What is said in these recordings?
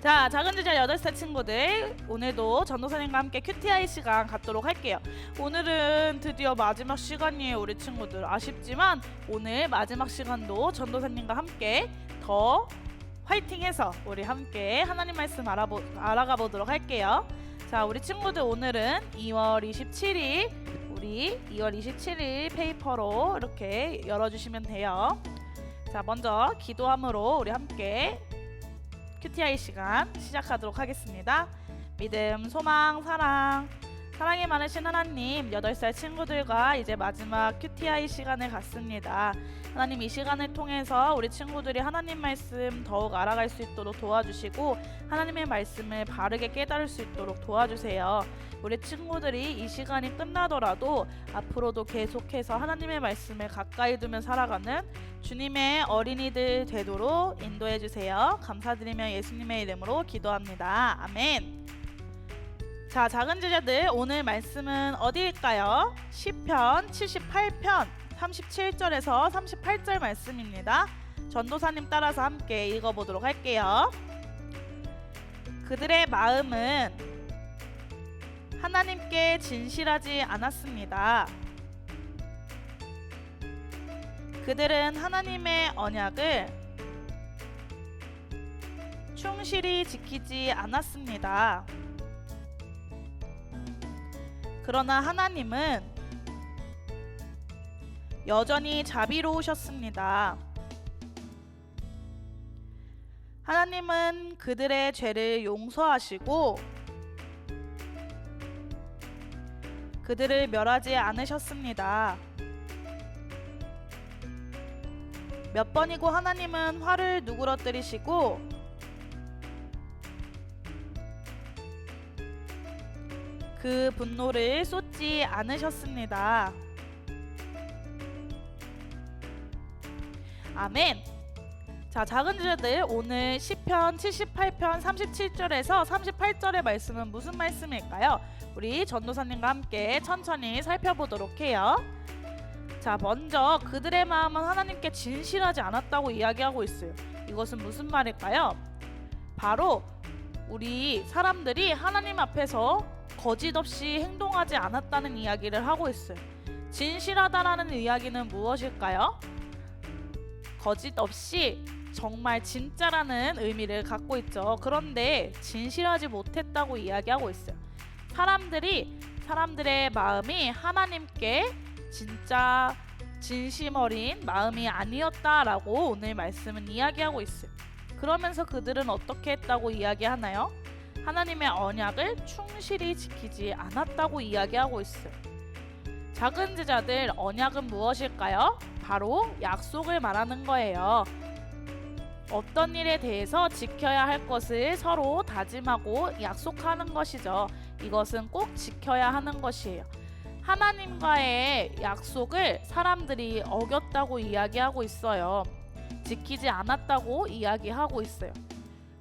자, 작은 제자 8살 친구들, 오늘도 전도사님과 함께 큐티아이 시간 갖도록 할게요. 오늘은 드디어 마지막 시간이에요, 우리 친구들. 아쉽지만 오늘 마지막 시간도 전도사님과 함께 더 화이팅해서 우리 함께 하나님 말씀 알아보, 알아가 보도록 할게요. 자, 우리 친구들 오늘은 2월 27일, 우리 2월 27일 페이퍼로 이렇게 열어주시면 돼요. 자, 먼저 기도함으로 우리 함께 큐티아이 시간 시작하도록 하겠습니다. 믿음, 소망, 사랑. 사랑이 많으신 하나님, 8살 친구들과 이제 마지막 큐티아이 시간을 갖습니다. 하나님 이 시간을 통해서 우리 친구들이 하나님 말씀 더욱 알아갈 수 있도록 도와주시고 하나님의 말씀을 바르게 깨달을 수 있도록 도와주세요. 우리 친구들이 이 시간이 끝나더라도 앞으로도 계속해서 하나님의 말씀을 가까이 두며 살아가는 주님의 어린이들 되도록 인도해 주세요. 감사드리며 예수님의 이름으로 기도합니다. 아멘. 자, 작은 제자들 오늘 말씀은 어디일까요? 시편 78편 37절에서 38절 말씀입니다. 전도사님 따라서 함께 읽어보도록 할게요. 그들의 마음은 하나님께 진실하지 않았습니다. 그들은 하나님의 언약을 충실히 지키지 않았습니다. 그러나 하나님은 여전히 자비로우셨습니다. 하나님은 그들의 죄를 용서하시고 그들을 멸하지 않으셨습니다. 몇 번이고 하나님은 화를 누그러뜨리시고 그 분노를 쏟지 않으셨습니다. 아멘. 자, 작은 제자들 오늘 시편 78편 37절에서 38절의 말씀은 무슨 말씀일까요? 우리 전도사님과 함께 천천히 살펴보도록 해요. 자, 먼저 그들의 마음은 하나님께 진실하지 않았다고 이야기하고 있어요. 이것은 무슨 말일까요? 바로 우리 사람들이 하나님 앞에서 거짓 없이 행동하지 않았다는 이야기를 하고 있어요. 진실하다라는 이야기는 무엇일까요? 거짓 없이 정말 진짜라는 의미를 갖고 있죠. 그런데 진실하지 못했다고 이야기하고 있어요. 사람들이 사람들의 마음이 하나님께 진짜 진심 어린 마음이 아니었다라고 오늘 말씀은 이야기하고 있어요. 그러면서 그들은 어떻게 했다고 이야기하나요? 하나님의 언약을 충실히 지키지 않았다고 이야기하고 있어요. 작은 제자들 언약은 무엇일까요? 바로 약속을 말하는 거예요. 어떤 일에 대해서 지켜야 할 것을 서로 다짐하고 약속하는 것이죠. 이것은 꼭 지켜야 하는 것이에요. 하나님과의 약속을 사람들이 어겼다고 이야기하고 있어요. 지키지 않았다고 이야기하고 있어요.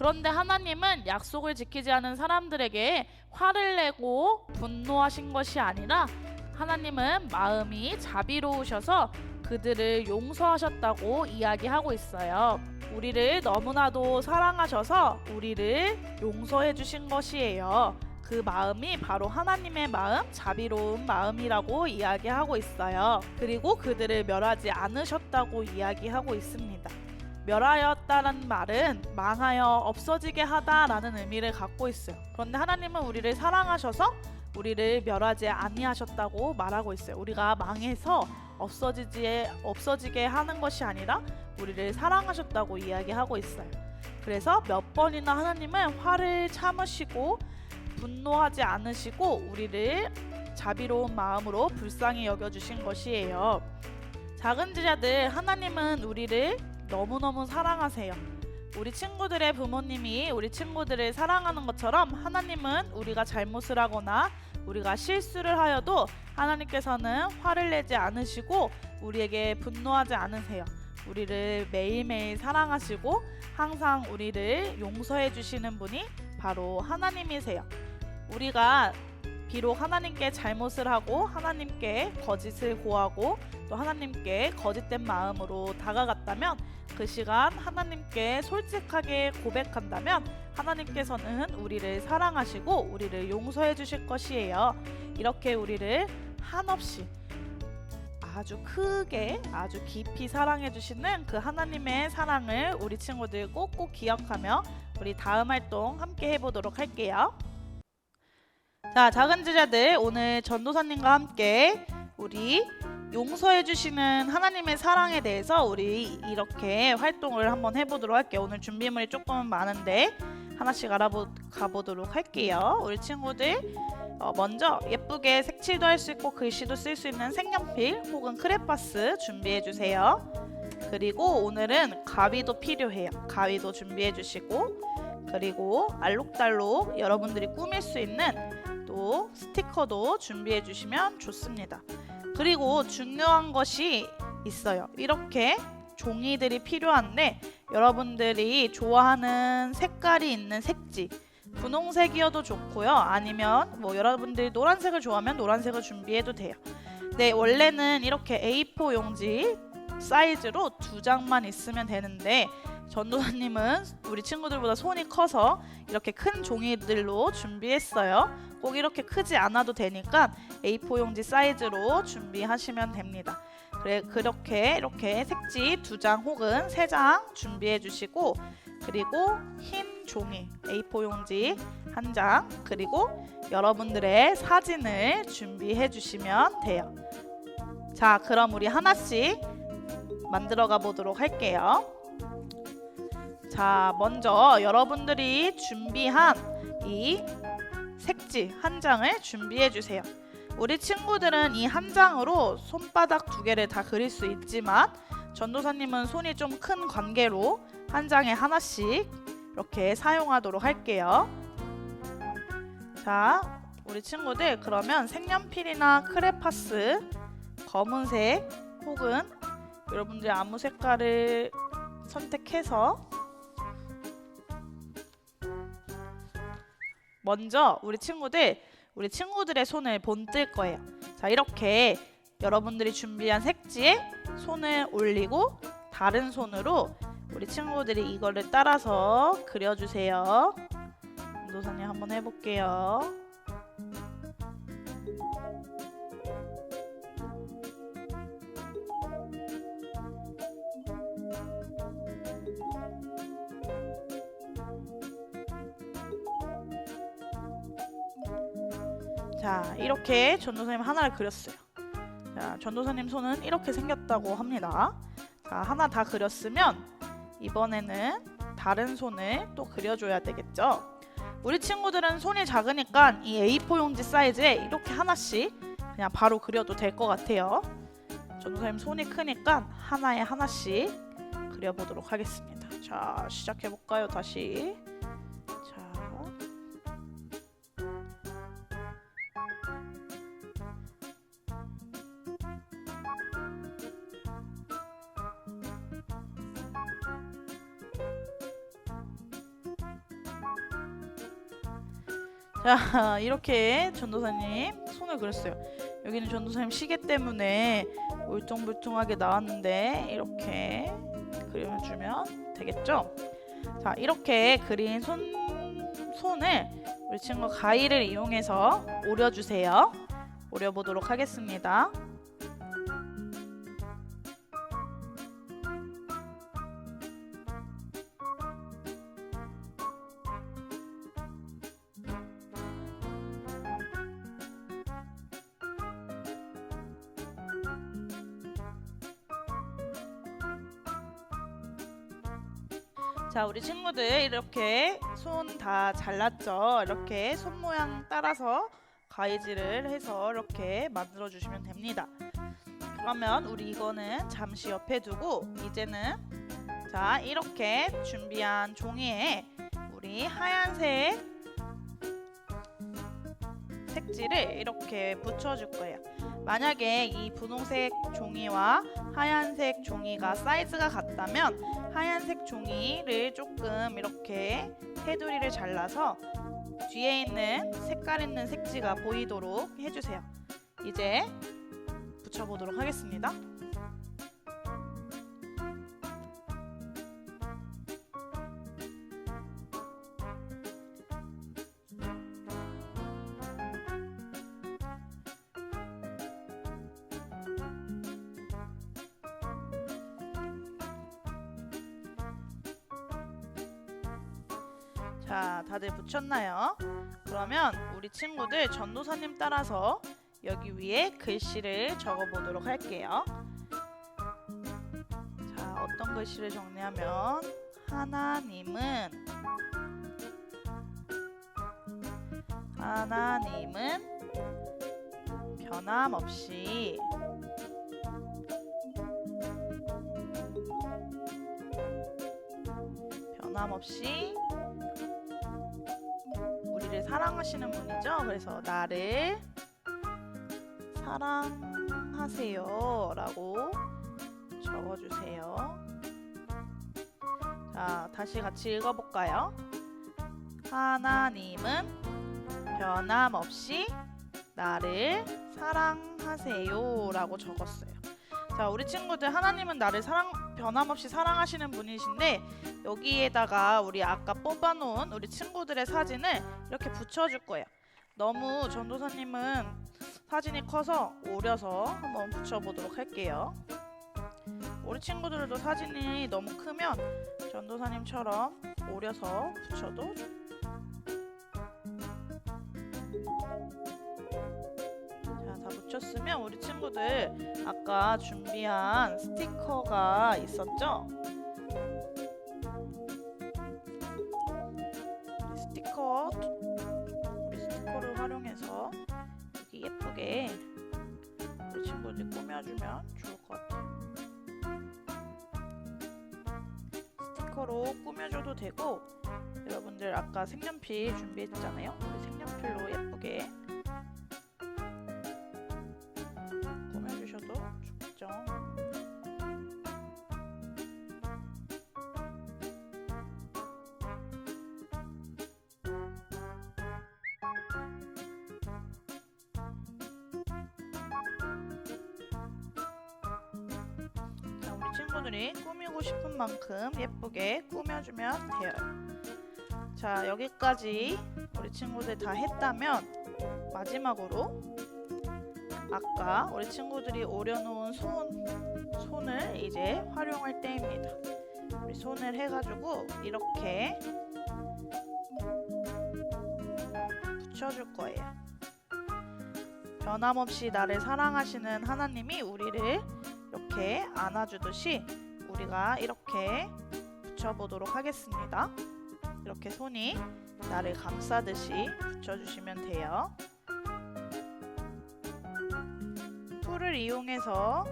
그런데 하나님은 약속을 지키지 않은 사람들에게 화를 내고 분노하신 것이 아니라 하나님은 마음이 자비로우셔서 그들을 용서하셨다고 이야기하고 있어요. 우리를 너무나도 사랑하셔서 우리를 용서해 주신 것이에요. 그 마음이 바로 하나님의 마음, 자비로운 마음이라고 이야기하고 있어요. 그리고 그들을 멸하지 않으셨다고 이야기하고 있습니다. 멸하 였다는 말은 망하여 없어지게 하다라는 의미를 갖고 있어요. 그런데 하나님은 우리를 사랑하셔서 우리를 멸하지 아니하셨다고 말하고 있어요. 우리가 망해서 없어지지 없어지게 하는 것이 아니라 우리를 사랑하셨다고 이야기하고 있어요. 그래서 몇 번이나 하나님은 화를 참으시고 분노하지 않으시고 우리를 자비로운 마음으로 불쌍히 여겨주신 것이에요. 작은 제자들 하나님은 우리를 너무너무 사랑하세요. 우리 친구들의 부모님이 우리 친구들을 사랑하는 것처럼 하나님은 우리가 잘못을 하거나 우리가 실수를 하여도 하나님께서는 화를 내지 않으시고 우리에게 분노하지 않으세요. 우리를 매일매일 사랑하시고 항상 우리를 용서해 주시는 분이 바로 하나님이세요. 우리가 비록 하나님께 잘못을 하고 하나님께 거짓을 고하고 또 하나님께 거짓된 마음으로 다가갔다면 그 시간 하나님께 솔직하게 고백한다면 하나님께서는 우리를 사랑하시고 우리를 용서해 주실 것이에요. 이렇게 우리를 한없이 아주 크게 아주 깊이 사랑해 주시는 그 하나님의 사랑을 우리 친구들 꼭꼭 기억하며 우리 다음 활동 함께 해보도록 할게요. 자, 작은 제자들 오늘 전도사님과 함께 우리 용서해 주시는 하나님의 사랑에 대해서 우리 이렇게 활동을 한번 해보도록 할게요. 오늘 준비물이 조금 많은데 하나씩 알아보 가보도록 할게요. 우리 친구들 어, 먼저 예쁘게 색칠도 할 수 있고 글씨도 쓸 수 있는 색연필 혹은 크레파스 준비해 주세요. 그리고 오늘은 가위도 필요해요. 가위도 준비해 주시고 그리고 알록달록 여러분들이 꾸밀 수 있는 또 스티커도 준비해 주시면 좋습니다. 그리고 중요한 것이 있어요. 이렇게 종이들이 필요한데 여러분들이 좋아하는 색깔이 있는 색지 분홍색이어도 좋고요. 아니면 뭐 여러분들이 노란색을 좋아하면 노란색을 준비해도 돼요. 네, 원래는 이렇게 A4 용지 사이즈로 두 장만 있으면 되는데 전도사님은 우리 친구들보다 손이 커서 이렇게 큰 종이들로 준비했어요. 꼭 이렇게 크지 않아도 되니까 A4 용지 사이즈로 준비하시면 됩니다. 그래 그렇게 이렇게 색지 두 장 혹은 세 장 준비해 주시고 그리고 흰 종이 A4 용지 한 장 그리고 여러분들의 사진을 준비해 주시면 돼요. 자, 그럼 우리 하나씩 만들어 가 보도록 할게요. 자, 먼저 여러분들이 준비한 이 색지 한 장을 준비해 주세요. 우리 친구들은 이 한 장으로 손바닥 두 개를 다 그릴 수 있지만 전도사님은 손이 좀 큰 관계로 한 장에 하나씩 이렇게 사용하도록 할게요. 자, 우리 친구들 그러면 색연필이나 크레파스 검은색 혹은 여러분들 아무 색깔을 선택해서 먼저 우리 친구들 우리 친구들의 손을 본뜰 거예요. 자, 이렇게 여러분들이 준비한 색지에 손을 올리고 다른 손으로 우리 친구들이 이거를 따라서 그려주세요. 노사님 한번 해볼게요. 자, 이렇게 전도사님 하나를 그렸어요. 자, 전도사님 손은 이렇게 생겼다고 합니다. 자, 하나 다 그렸으면 이번에는 다른 손을 또 그려줘야 되겠죠. 우리 친구들은 손이 작으니까 이 A4 용지 사이즈에 이렇게 하나씩 그냥 바로 그려도 될 것 같아요. 전도사님 손이 크니까 하나에 하나씩 그려보도록 하겠습니다. 자, 시작해볼까요, 다시? 자 이렇게 전도사님 손을 그렸어요. 여기는 전도사님 시계 때문에 울퉁불퉁하게 나왔는데 이렇게 그려주면 되겠죠? 자 이렇게 그린 손 손을 우리 친구 가위를 이용해서 오려주세요. 오려보도록 하겠습니다. 자, 우리 친구들 이렇게 손 다 잘랐죠? 이렇게 손 모양 따라서 가위질을 해서 이렇게 만들어 주시면 됩니다. 그러면 우리 이거는 잠시 옆에 두고 이제는 자, 이렇게 준비한 종이에 우리 하얀색 색지를 이렇게 붙여줄 거예요. 만약에 이 분홍색 종이와 하얀색 종이가 사이즈가 같다면 하얀색 종이를 조금 이렇게 테두리를 잘라서 뒤에 있는 색깔 있는 색지가 보이도록 해주세요. 이제 붙여보도록 하겠습니다. 자, 다들 붙였나요? 그러면 우리 친구들 전도사님 따라서 여기 위에 글씨를 적어 보도록 할게요. 자, 어떤 글씨를 적냐면 하나님은 하나님은 변함없이 변함없이 사랑하시는 분이죠. 그래서 나를 사랑하세요 라고 적어주세요. 자, 다시 같이 읽어볼까요? 하나님은 변함없이 나를 사랑하세요 라고 적었어요. 자, 우리 친구들 하나님은 나를 사랑 변함없이 사랑하시는 분이신데 여기에다가 우리 아까 뽑아놓은 우리 친구들의 사진을 이렇게 붙여줄 거예요. 너무 전도사님은 사진이 커서 오려서 한번 붙여보도록 할게요. 우리 친구들도 사진이 너무 크면 전도사님처럼 오려서 붙여도 좋- 자, 다 붙였으면 우리 친구들 아까 준비한 스티커가 있었죠? 스티커 우리 스티커를 활용해서 여기 예쁘게 우리 친구들 꾸며주면 좋을 것 같아요. 스티커로 꾸며줘도 되고 여러분들 아까 색연필 준비했잖아요. 우리 색연필로 예쁘게 친구들이 꾸미고 싶은 만큼 예쁘게 꾸며주면 돼요. 자, 여기까지 우리 친구들 다 했다면 마지막으로 아까 우리 친구들이 오려놓은 손, 손을 이제 활용할 때입니다. 우리 손을 해가지고 이렇게 붙여줄 거예요. 변함없이 나를 사랑하시는 하나님이 우리를 이렇게 안아주듯이 우리가 이렇게 붙여보도록 하겠습니다. 이렇게 손이 나를 감싸듯이 붙여주시면 돼요. 풀을 이용해서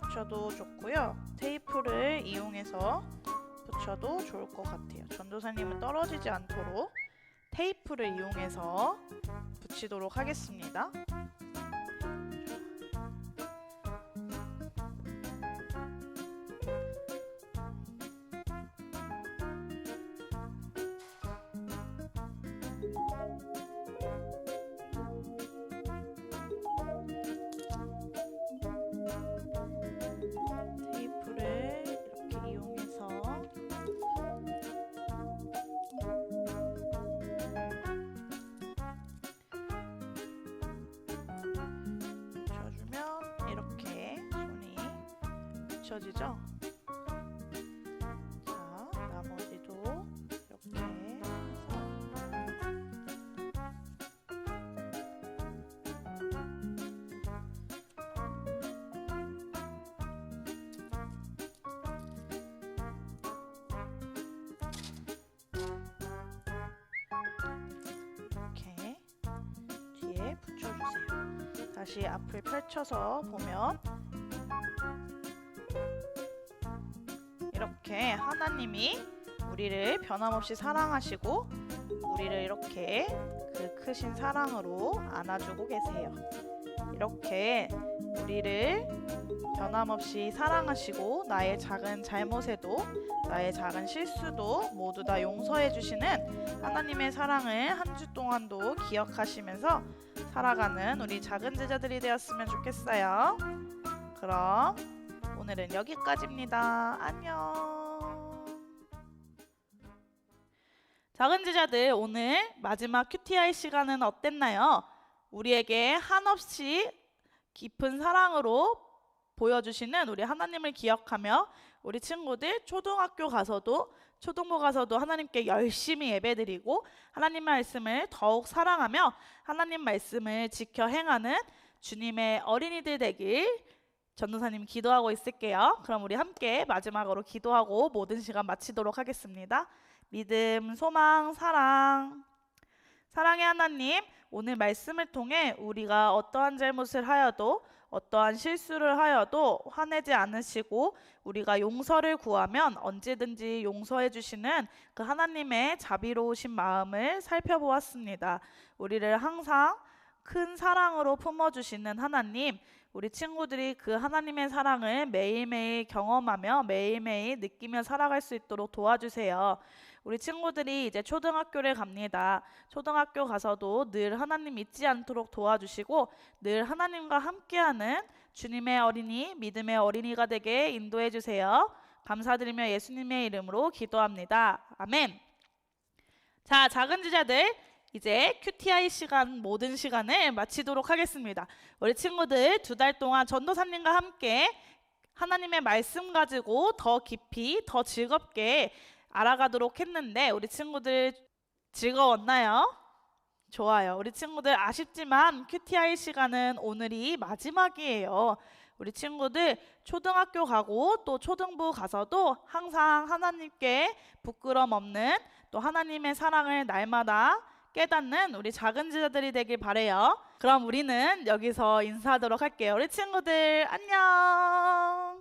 붙여도 좋고요. 테이프를 이용해서 붙여도 좋을 것 같아요. 전도사님은 떨어지지 않도록 테이프를 이용해서 붙이도록 하겠습니다. 붙여지죠? 자, 나머지도 이렇게 해서 이렇게 뒤에 붙여주세요. 다시 앞을 펼쳐서 보면 이렇게 하나님이 우리를 변함없이 사랑하시고 우리를 이렇게 그 크신 사랑으로 안아주고 계세요. 이렇게 우리를 변함없이 사랑하시고 나의 작은 잘못에도 나의 작은 실수도 모두 다 용서해 주시는 하나님의 사랑을 한 주 동안도 기억하시면서 살아가는 우리 작은 제자들이 되었으면 좋겠어요. 그럼 오늘은 여기까지입니다. 안녕. 작은 제자들 오늘 마지막 QTI 시간은 어땠나요? 우리에게 한없이 깊은 사랑으로 보여주시는 우리 하나님을 기억하며 우리 친구들 초등학교 가서도 초등부 가서도 하나님께 열심히 예배드리고 하나님 말씀을 더욱 사랑하며 하나님 말씀을 지켜 행하는 주님의 어린이들 되길 전도사님 기도하고 있을게요. 그럼 우리 함께 마지막으로 기도하고 모든 시간 마치도록 하겠습니다. 믿음, 소망, 사랑. 사랑의 하나님, 오늘 말씀을 통해 우리가 어떠한 잘못을 하여도 어떠한 실수를 하여도 화내지 않으시고 우리가 용서를 구하면 언제든지 용서해 주시는 그 하나님의 자비로우신 마음을 살펴보았습니다. 우리를 항상 큰 사랑으로 품어주시는 하나님, 우리 친구들이 그 하나님의 사랑을 매일매일 경험하며 매일매일 느끼며 살아갈 수 있도록 도와주세요. 우리 친구들이 이제 초등학교를 갑니다. 초등학교 가서도 늘 하나님 잊지 않도록 도와주시고 늘 하나님과 함께하는 주님의 어린이, 믿음의 어린이가 되게 인도해 주세요. 감사드리며 예수님의 이름으로 기도합니다. 아멘. 자, 작은 제자들 이제 QTI 시간 모든 시간을 마치도록 하겠습니다. 우리 친구들 두 달 동안 전도사님과 함께 하나님의 말씀 가지고 더 깊이 더 즐겁게 알아가도록 했는데 우리 친구들 즐거웠나요? 좋아요. 우리 친구들 아쉽지만 QTI 시간은 오늘이 마지막이에요. 우리 친구들 초등학교 가고 또 초등부 가서도 항상 하나님께 부끄럼 없는 또 하나님의 사랑을 날마다 깨닫는 우리 작은 제자들이 되길 바래요. 그럼 우리는 여기서 인사하도록 할게요. 우리 친구들 안녕.